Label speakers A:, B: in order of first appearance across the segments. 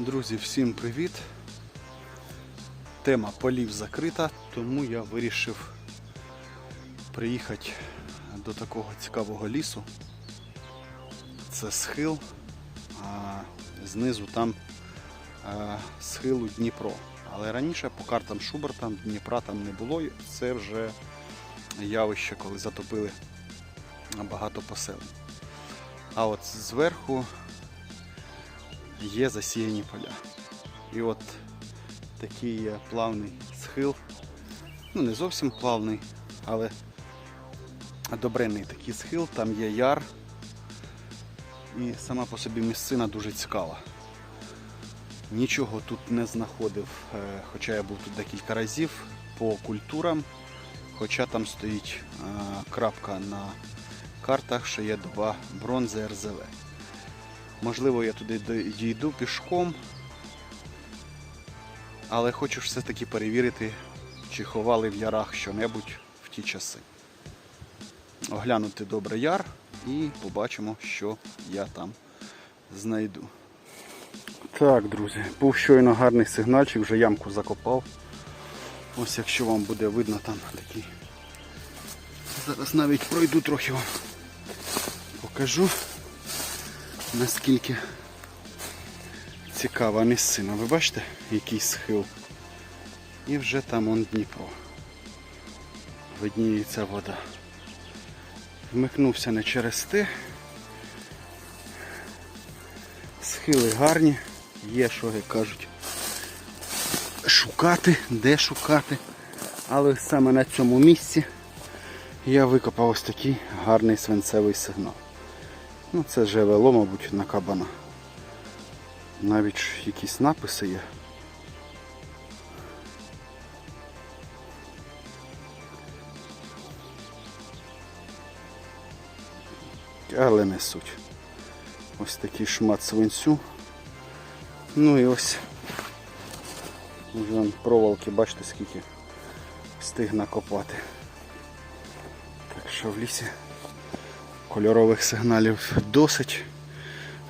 A: Друзі, всім привіт! Тема полів закрита, тому я вирішив приїхати до такого цікавого лісу. Це схил, а знизу там схилу Дніпро. Але раніше по картам Шуберта Дніпра там не було. Це вже явище, коли затопили багато поселень. А от зверху є засіяні поля. І от такий є плавний схил. Ну, не зовсім плавний, але добренний такий схил, там є яр. І сама по собі місцина дуже цікава. Нічого тут не знаходив, е, хоча я був тут декілька разів по культурам. Хоча там стоїть е, крапка на картах, що є два бронзи РЗВ. Можливо, я туди дійду пішком, але хочу все-таки перевірити, чи ховали в ярах що-небудь в ті часи. Оглянути добре яр і побачимо, що я там знайду. Так, друзі, був щойно гарний сигнальчик, вже ямку закопав. Ось якщо вам буде видно там такий. Зараз навіть пройду трохи вам. Покажу наскільки цікава місцина. Ви бачите, який схил? І вже там он Дніпро. Видніється вода. Вмикнувся не через те. Схили гарні, є, що як кажуть, шукати, де шукати. Але саме на цьому місці я викопав ось такий гарний свинцевий сигнал. Ну, це ЖВЛО, мабуть, на кабана. Навіть якісь написи є. Але не суть. Ось такий шмат свинцю. Ну і ось вже проволоки, бачите, скільки встиг накопати. Так що в лісі кольорових сигналів досить,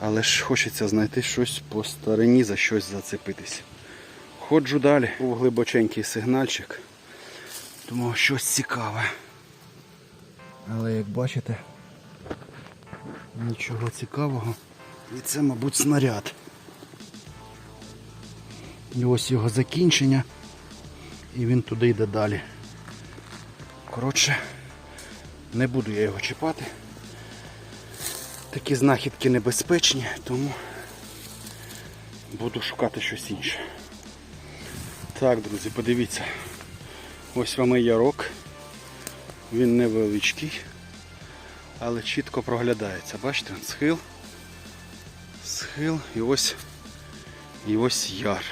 A: але ж хочеться знайти щось по старині, за щось зацепитись. Ходжу далі. Був глибоченький сигнальчик. Думав, щось цікаве. Але як бачите, нічого цікавого. І це, мабуть, снаряд. І ось його закінчення. І він туди йде далі. Коротше, не буду я його чіпати. Такі знахідки небезпечні, тому буду шукати щось інше. Так, друзі, подивіться. Ось вам і ярок. Він невеличкий, але чітко проглядається. Бачите, схил. Схил і ось і ось яр.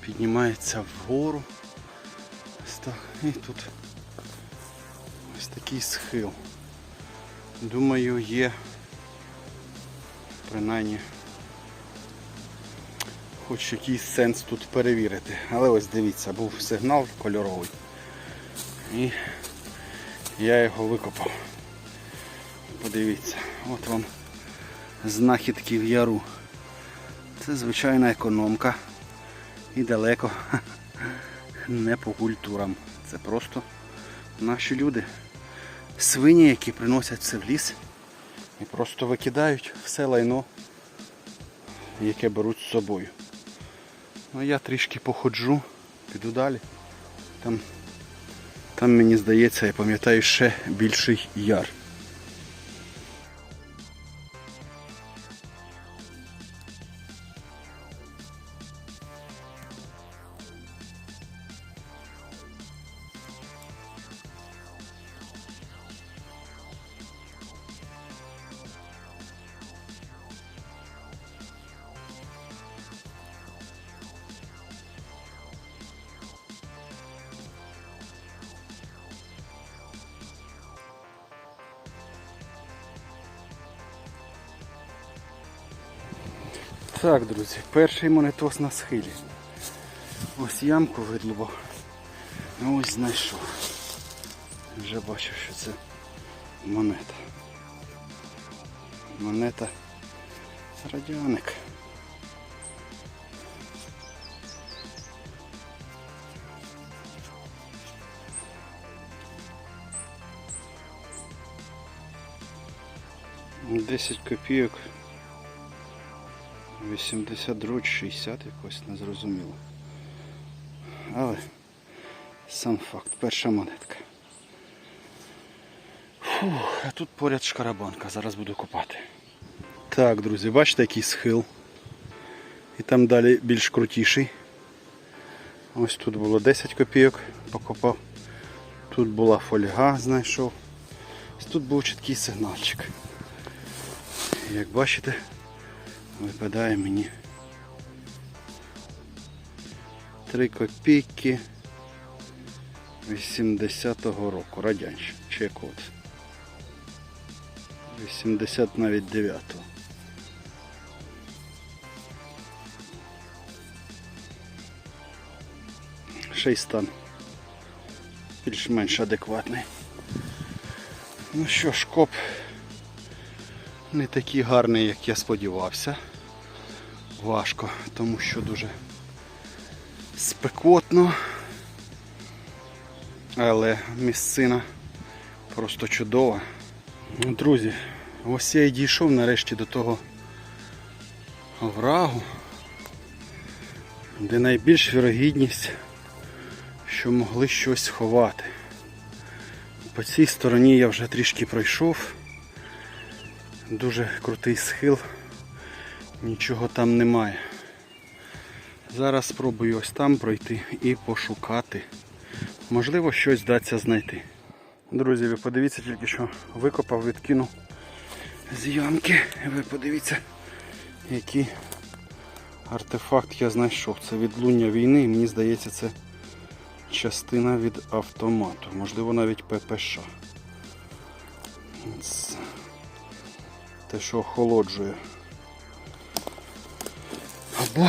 A: Піднімається вгору. І тут ось такий схил. Думаю, є принаймні хоч якийсь сенс тут перевірити. Але ось дивіться, був сигнал кольоровий. І я його викопав. Подивіться, от вам знахідки в яру. Це звичайна економка. І далеко не по культурам. Це просто наші люди свині, які приносять це в ліс і просто викидають все лайно, яке беруть з собою. Ну я трішки походжу, піду далі. Там, там мені здається, я пам'ятаю ще більший яр. Так, друзі, перший монетос на схилі. Ось ямку видлубав. Ось знайшов. Вже бачу, що це монета. Монета радіаник. Десять копійок 82 60 якось незрозуміло. Але сам факт, перша монетка. Фух, а тут поряд шкарабанка, зараз буду копати. Так, друзі, бачите, який схил. І там далі більш крутіший. Ось тут було 10 копійок, покопав. Тут була фольга, знайшов. Ось тут був чіткий сигнальчик. Як бачите, випадає мені 3 копійки 80-го року, радянщик, чи якого це? 80 навіть 9-го. Ще й стан більш-менш адекватний. Ну що ж, коп не такий гарний, як я сподівався. Важко, тому що дуже спекотно. Але місцина просто чудова. Друзі, ось я і дійшов нарешті до того оврагу, де найбільш вірогідність, що могли щось ховати. По цій стороні я вже трішки пройшов. Дуже крутий схил, нічого там немає. Зараз спробую ось там пройти і пошукати. Можливо, щось вдасться знайти. Друзі, ви подивіться тільки що викопав, відкинув з ямки. Ви подивіться, який артефакт я знайшов. Це відлуння війни, і мені здається, це частина від автомату. Можливо, навіть ППШ. Це те, що охолоджує. Або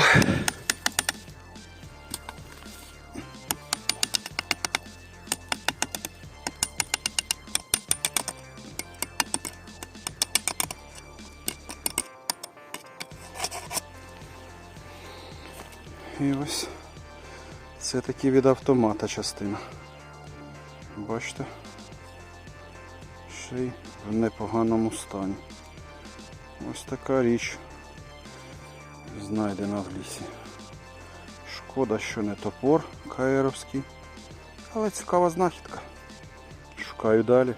A: І ось це таки від автомата частина. Бачите? Ще й в непоганому стані. Ось така річ знайдена в лісі. Шкода, що не топор каєровський, але цікава знахідка. Шукаю далі.